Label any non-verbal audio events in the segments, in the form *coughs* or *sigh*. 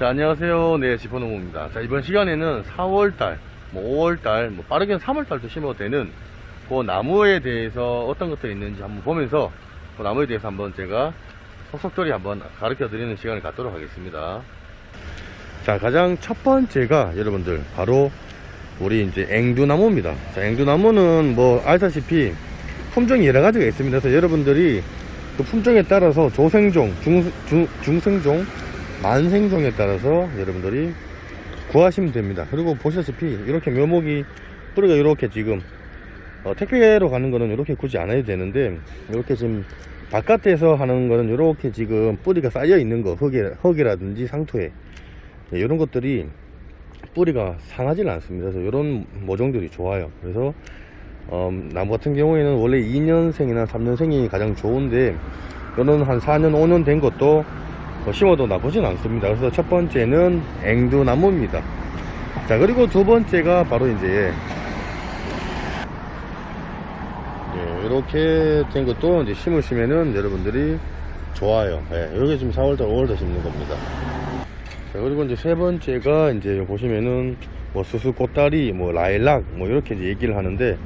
자, 안녕하세요. 네, 지퍼노무입니다. 자, 이번 시간에는 4월달, 뭐 5월달, 뭐 빠르게는 3월달도 심어도 되는 그 나무에 대해서 어떤 것들이 있는지 한번 보면서 그 나무에 대해서 한번 제가 속속들이 한번 가르쳐 드리는 시간을 갖도록 하겠습니다. 자, 가장 첫 번째가 여러분들 바로 우리 이제 앵두나무입니다. 자, 앵두나무는 뭐 알다시피 품종이 여러 가지가 있습니다. 그래서 여러분들이 그 품종에 따라서 조생종, 중, 중, 중생종, 만생종에 따라서 여러분들이 구하시면 됩니다. 그리고 보시다시피 이렇게 묘목이 뿌리가 이렇게 지금 어, 택배로 가는 거는 이렇게 굳이 안 해도 되는데 이렇게 지금 바깥에서 하는 거는 이렇게 지금 뿌리가 쌓여 있는 거 흙이, 흙이라든지 상토에 이런 것들이 뿌리가 상하지는 않습니다. 그래서 이런 모종들이 좋아요. 그래서 어, 나무 같은 경우에는 원래 2년생이나 3년생이 가장 좋은데 이런 한 4년, 5년 된 것도 뭐 심어도 나쁘진 않습니다. 그래서 첫 번째는 앵두나무입니다. 자, 그리고 두 번째가 바로 이제 예, 이렇게 된 것도 이제 심으시면은 여러분들이 좋아요. 예, 여기 지금 4월달, 5월달 심는 겁니다. 자, 그리고 이제 세 번째가 이제 보시면은 뭐 수수꽃다리, 뭐 라일락, 뭐 이렇게 이제 얘기를 하는데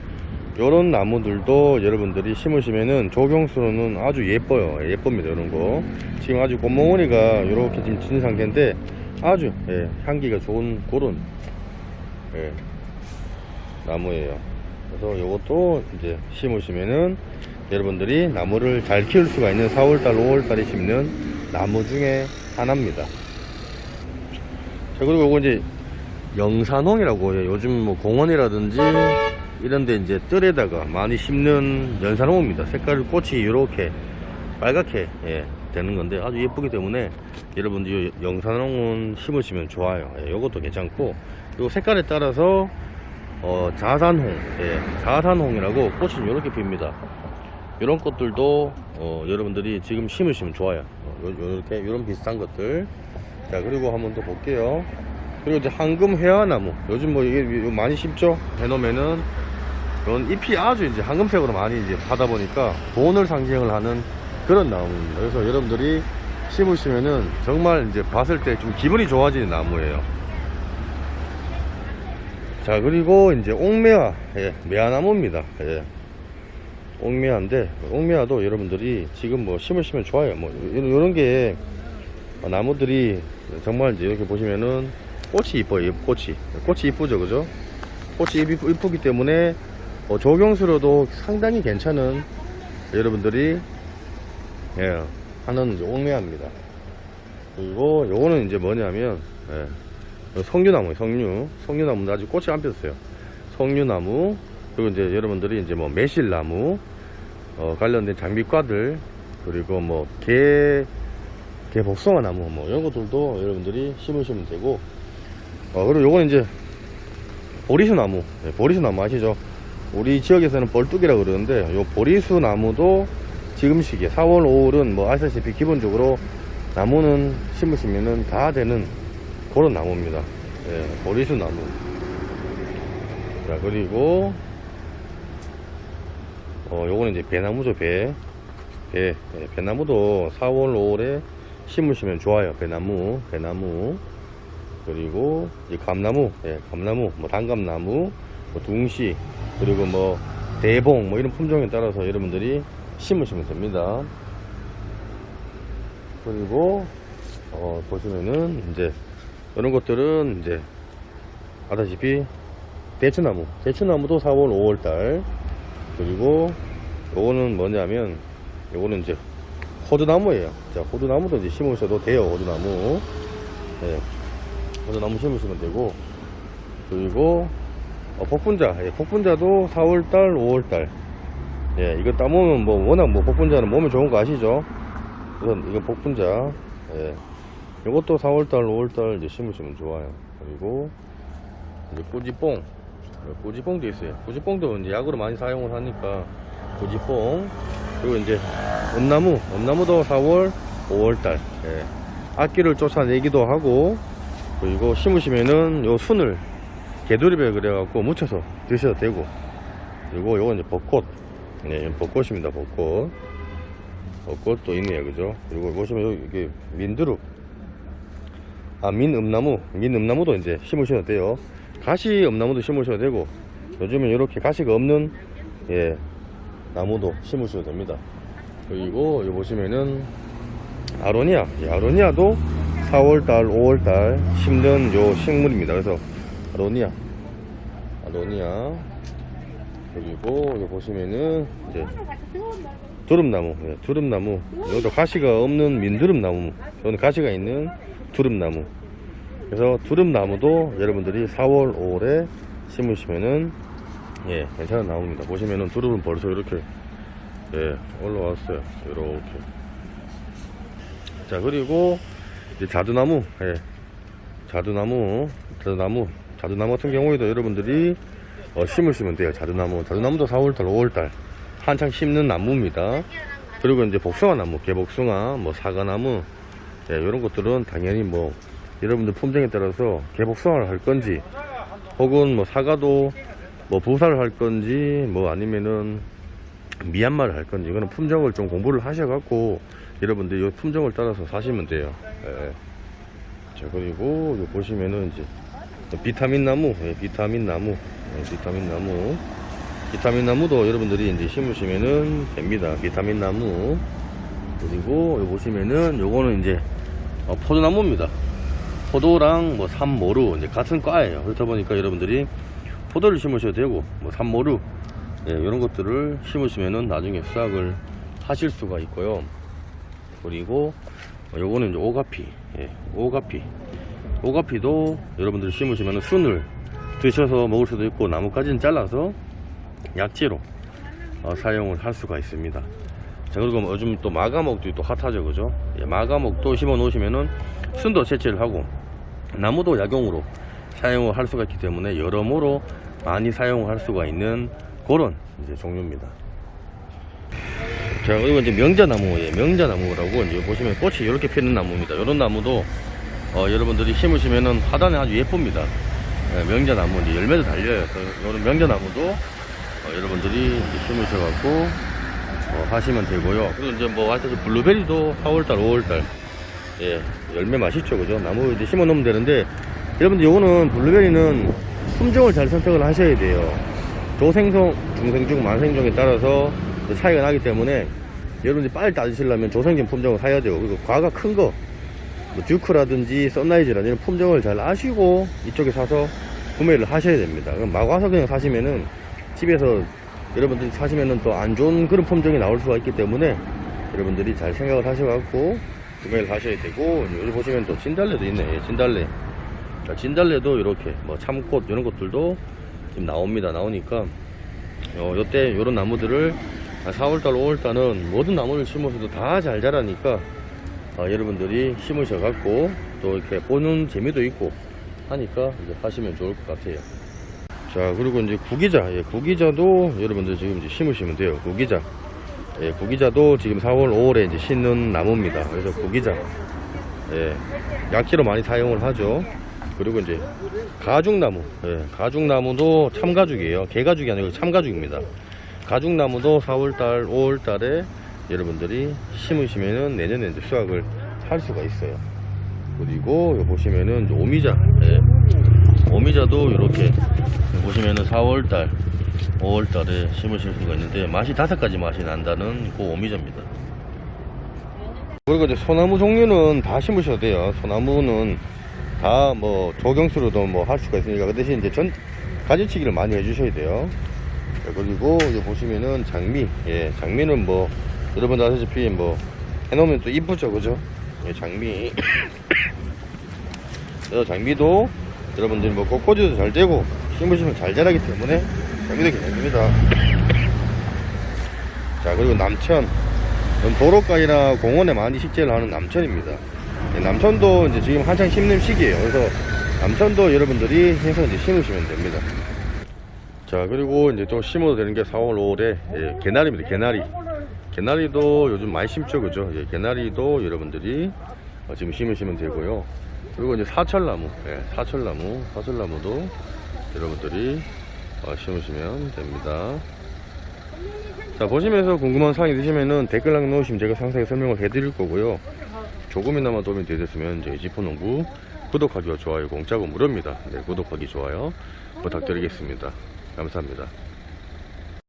요런 나무들도 여러분들이 심으시면은 조경수로는 아주 예뻐요. 예, 예쁩니다. 이런 거. 지금 아주 꽃몽원이가 이렇게 지금 진 상태인데 아주 예, 향기가 좋은 그런 예, 나무예요. 그래서 요것도 이제 심으시면은 여러분들이 나무를 잘 키울 수가 있는 4월달, 5월달에 심는 나무 중에 하나입니다. 자, 그리고 요거 이제 영산홍이라고 해요. 요즘 뭐 공원이라든지 이런데 이제 뜰에다가 많이 심는 연산홍입니다. 색깔 꽃이 이렇게 빨갛게 예, 되는 건데 아주 예쁘기 때문에 여러분들 이 영산홍은 심으시면 좋아요. 예, 요것도 괜찮고 그리고 색깔에 따라서 어, 자산홍, 예, 자산홍이라고 꽃이 이렇게 핍니다. 이런 꽃들도 어, 여러분들이 지금 심으시면 좋아요. 어, 요, 요렇게 이런 비슷한 것들. 자 그리고 한번 더 볼게요. 그리고 이제 황금 회화나무. 요즘 뭐 이게 많이 심죠? 해놓으면은 이런 잎이 아주 이제 황금색으로 많이 이제 하다 보니까 돈을 상징을 하는 그런 나무입니다. 그래서 여러분들이 심으시면은 정말 이제 봤을 때 좀 기분이 좋아지는 나무예요. 자 그리고 이제 옥매화 예, 매화나무입니다 예. 옥매화인데 옥매화도 여러분들이 지금 뭐 심으시면 좋아요 뭐 이런, 이런 게 나무들이 정말 이제 이렇게 보시면은 꽃이 이뻐요 꽃이 꽃이 이쁘죠 그죠 꽃이 이쁘, 이쁘기 때문에 어, 조경수로도 상당히 괜찮은 여러분들이 예, 하는 옥매화입니다 그리고 요거는 이제 뭐냐면 예, 석류나무, 석류. 석류나무는 아직 꽃이 안 폈어요. 석류나무, 그리고 이제 여러분들이 이제 뭐 매실나무, 어, 관련된 장비과들, 그리고 뭐 개, 개 복숭아 나무, 뭐 이런 것들도 여러분들이 심으시면 되고, 어, 그리고 요거는 이제 보리수 나무, 네, 보리수 나무 아시죠? 우리 지역에서는 벌뚝이라고 그러는데, 요 보리수 나무도 지금 시기에 4월, 5월은 뭐 아시다시피 기본적으로 나무는 심으시면은 다 되는 그런 나무입니다. 예, 보리수 나무. 자, 그리고, 어, 요거는 이제 배나무죠, 배. 배. 예, 배나무도 4월, 5월에 심으시면 좋아요. 배나무, 배나무. 그리고, 이제 감나무, 예, 감나무, 뭐, 단감나무, 뭐, 둥시, 그리고 뭐, 대봉, 뭐, 이런 품종에 따라서 여러분들이 심으시면 됩니다. 그리고, 어, 보시면은, 이제, 이런 것들은 이제 아다시피 대추나무. 대추나무도 4월 5월달. 그리고 요거는 뭐냐면 요거는 이제 호두나무예요. 자 호두나무도 이제 심으셔도 돼요 호두나무. 예, 호두나무 심으시면 되고 그리고 어, 복분자 예, 복분자도 4월달 5월달 예 이거 따보면 뭐 워낙 뭐 복분자는 몸에 좋은 거 아시죠 우선 이거 복분자 예. 이것도 4월달, 5월달 이제 심으시면 좋아요. 그리고 이제 꾸지뽕, 꾸지뽕도 있어요. 꾸지뽕도 이제 약으로 많이 사용을 하니까 꾸지뽕. 그리고 이제 엄나무, 엄나무도 4월, 5월달. 예. 악기를 쫓아내기도 하고 그리고 심으시면은 요 순을 개두리배 그래갖고 묻혀서 드셔도 되고 그리고 요건 이제 벚꽃. 네, 벚꽃입니다. 벚꽃. 벚꽃도 있네요, 그죠? 그리고 보시면 여기 이게 민두릅. 아, 민음나무, 민음나무도 이제 심으셔도 돼요. 가시 음나무도 심으셔도 되고, 요즘은 이렇게 가시가 없는, 예, 나무도 심으셔도 됩니다. 그리고 여기 보시면은, 아로니아, 예, 아로니아도 4월달, 5월달 심는 요 식물입니다. 그래서, 아 로니아, 아 로니아, 그리고 여기 보시면은, 이제, 두릅나무, 예, 두릅나무. 여기도 가시가 없는 민두릅나무. 여기는 가시가 있는 두릅나무. 그래서 두릅나무도 여러분들이 4월, 5월에 심으시면은 예, 괜찮은 나무입니다. 보시면은 두릅은 벌써 이렇게 예, 올라왔어요. 이렇게. 자, 그리고 이제 자두나무, 예, 자두나무, 자두나무, 자두나무 같은 경우에도 여러분들이 어, 심으시면 돼요. 자두나무. 자두나무도 4월달, 5월달 한창 심는 나무입니다. 그리고 이제 복숭아 나무, 개복숭아, 뭐 사과나무, 예, 이런 것들은 당연히 뭐 여러분들 품종에 따라서 개복숭아를 할 건지, 혹은 뭐 사과도 뭐 부사를 할 건지, 뭐 아니면은 미얀마를 할 건지, 이거는 품종을 좀 공부를 하셔갖고 여러분들 이 품종을 따라서 사시면 돼요. 예. 자 그리고 보시면은 이제 비타민 나무, 예, 비타민 나무, 예, 비타민 나무. 비타민 나무도 여러분들이 이제 심으시면은 됩니다. 비타민 나무. 그리고 여기 보시면은 요거는 이제 어, 포도나무입니다. 포도랑 뭐 삼모루 이제 같은 과예요. 그렇다 보니까 여러분들이 포도를 심으셔도 되고 뭐 삼모루 예, 이런 것들을 심으시면은 나중에 수확을 하실 수가 있고요. 그리고 어, 요거는 이제 오가피, 예, 오가피. 오가피도 여러분들이 심으시면은 순을 드셔서 먹을 수도 있고 나뭇가지는 잘라서 약재로 어, 사용을 할 수가 있습니다. 자 그리고 뭐 요즘 또 마가목도 또 핫하죠 그죠? 예, 마가목도 심어 놓으시면은 순도 채취를 하고 나무도 약용으로 사용을 할 수가 있기 때문에 여러모로 많이 사용을 할 수가 있는 그런 이제 종류입니다. 자 그리고 이제 명자나무 예, 명자나무라고 이제 보시면 꽃이 이렇게 피는 나무입니다. 이런 나무도 어, 여러분들이 심으시면은 화단에 아주 예쁩니다. 예, 명자나무 이제 열매도 달려요. 이런 명자나무도 어, 여러분들이 심으셔갖고 어, 하시면 되고요. 그리고 이제 뭐 하여튼 블루베리도 4월달, 5월달 예 열매 맛있죠, 그죠? 나무 이제 심어 놓으면 되는데 여러분들 요거는 블루베리는 품종을 잘 선택을 하셔야 돼요. 조생종, 중생종, 만생종에 따라서 차이가 나기 때문에 여러분들이 빨리 따지시려면 조생종 품종을 사야 되고 그리고 과가 큰 거, 뭐 듀크라든지 썬라이즈라든지 품종을 잘 아시고 이쪽에 사서 구매를 하셔야 됩니다. 막 와서 그냥 사시면은 집에서 여러분들이 사시면은 또 안 좋은 그런 품종이 나올 수가 있기 때문에 여러분들이 잘 생각을 하셔갖고 구매를 하셔야 되고 여기 보시면 또 진달래도 있네. 예, 진달래. 자, 진달래도 이렇게 뭐 참꽃 이런 것들도 지금 나옵니다. 나오니까 어, 요때 요런 나무들을 4월달, 5월달은 모든 나무를 심어서도 다 잘 자라니까 어, 여러분들이 심으셔 갖고 또 이렇게 보는 재미도 있고 하니까 이제 하시면 좋을 것 같아요. 자 그리고 이제 구기자, 예, 구기자도 여러분들 지금 이제 심으시면 돼요. 구기자, 예, 구기자도 지금 4월, 5월에 이제 심는 나무입니다. 그래서 구기자, 예, 약재로 많이 사용을 하죠. 그리고 이제 가죽나무, 예, 가죽나무도 참가죽이에요. 개가죽이 아니고 참가죽입니다. 가죽나무도 4월달, 5월달에 여러분들이 심으시면은 내년에 이제 수확을 할 수가 있어요. 그리고 여기 보시면은 오미자, 예, 오미자도 이렇게 보시면은 4월달, 5월달에 심으실 수가 있는데 맛이 다섯 가지 맛이 난다는 그 오미자입니다. 그리고 이제 소나무 종류는 다 심으셔도 돼요. 소나무는 다 뭐 조경수로도 뭐 할 수가 있으니까 그 대신 이제 전 가지치기를 많이 해주셔야 돼요. 네, 그리고 여기 보시면은 장미, 예, 장미는 뭐 여러분들 아시다시피 뭐 해놓으면 또 이쁘죠, 그죠? 예, 장미. 그래서 장미도 여러분들이 뭐 꽃꽂이도 잘 되고 심으시면 잘 자라기 때문에 장미도 괜찮습니다. *coughs* 자 그리고 남천 도로가이나 공원에 많이 식재를 하는 남천입니다. 예, 남천도 이제 지금 한창 심는 시기예요. 그래서 남천도 여러분들이 해서 이제 심으시면 됩니다. 자 그리고 이제 또 심어도 되는 게 4월 5월에 예, 개나리입니다. 개나리. 개나리도 요즘 많이 심죠, 그죠? 예, 개나리도 여러분들이 어, 지금 심으시면 되고요. 그리고 이제 사철나무, 예, 사철나무, 사철나무도 여러분들이 어, 심으시면 됩니다. 자, 보시면서 궁금한 사항이 있으시면은 댓글 남겨놓으시면 제가 상세히 설명을 해드릴 거고요. 조금이나마 도움이 되셨으면 저희 지포농부 구독하기와 좋아요 공짜고 무료입니다. 네, 구독하기 좋아요 부탁드리겠습니다. 감사합니다.